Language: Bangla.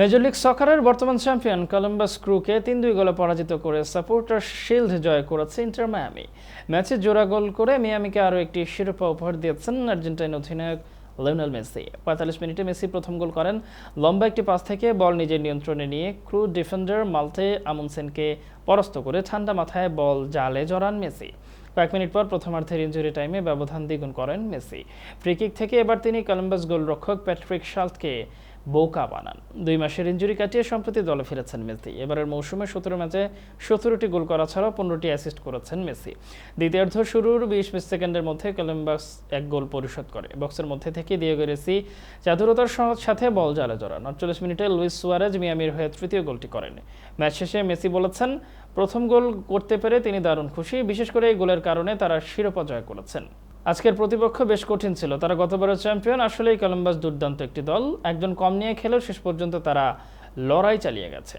মেজর লিগ সকারের বর্তমান চ্যাম্পিয়ন কলম্বাস ক্রুকে তিন দুই গোলে পরাজিত করে সাপোর্টার শিল্ড জয় করেছে ইন্টার মায়ামি ম্যাচে জোড়া গোল করে মিয়ামিকে আরও একটি শিরোপা উপহার দিয়েছেন আর্জেন্টাইন অধিনায়ক লিওনেল মেসি। পঁয়তাল্লিশ মিনিটে মেসি প্রথম গোল করেন। লম্বা একটি পাস থেকে বল নিজের নিয়ন্ত্রণে নিয়ে ক্রু ডিফেন্ডার মালতে আমুনসেনকে পরাস্ত করে ঠান্ডা মাথায় বল জালে জড়ান মেসি। কয়েক মিনিট পর প্রথমার্ধের ইঞ্জুরি টাইমে ব্যবধান দ্বিগুণ করেন মেসি। ফ্রিকিক থেকে এবার তিনি কলম্বাস গোলরক্ষক প্যাট্রিক শাল্টকে বোকা বানান। দুই মাসের ইঞ্জুরি কাটিয়ে সম্প্রতি দলে ফিরেছেন মেসি। এবারের মৌসুমে সতেরো ম্যাচে সতেরোটি গোল করা ছাড়াও পনেরোটি অ্যাসিস্ট করেছেন মেসি। দ্বিতীয়ার্ধ শুরুর বিশ বিশ সেকেন্ডের মধ্যে কলম্বাস এক গোল পরিশোধ করে। বক্সের মধ্যে থেকে দিয়েগো রেসি চাতুরতার সাথে বল জালে জড়ান। আটচল্লিশ মিনিটে লুইস সুয়ারেজ মিয়ামির হয়ে তৃতীয় গোলটি করেন। ম্যাচ শেষে মেসি বলেছেন, প্রথম গোল করতে পেরে তিনি দারুণ খুশি। বিশেষ করে এই গোলের কারণে তারা শিরোপা জয় করেছেন। আজকের প্রতিপক্ষ বেশ কঠিন ছিল। তারা গতবারের চ্যাম্পিয়ন, আসলেই কলম্বাস দুর্দান্ত একটি দল। একজন কম নিয়ে খেলেও শেষ পর্যন্ত তারা লড়াই চালিয়ে গেছে।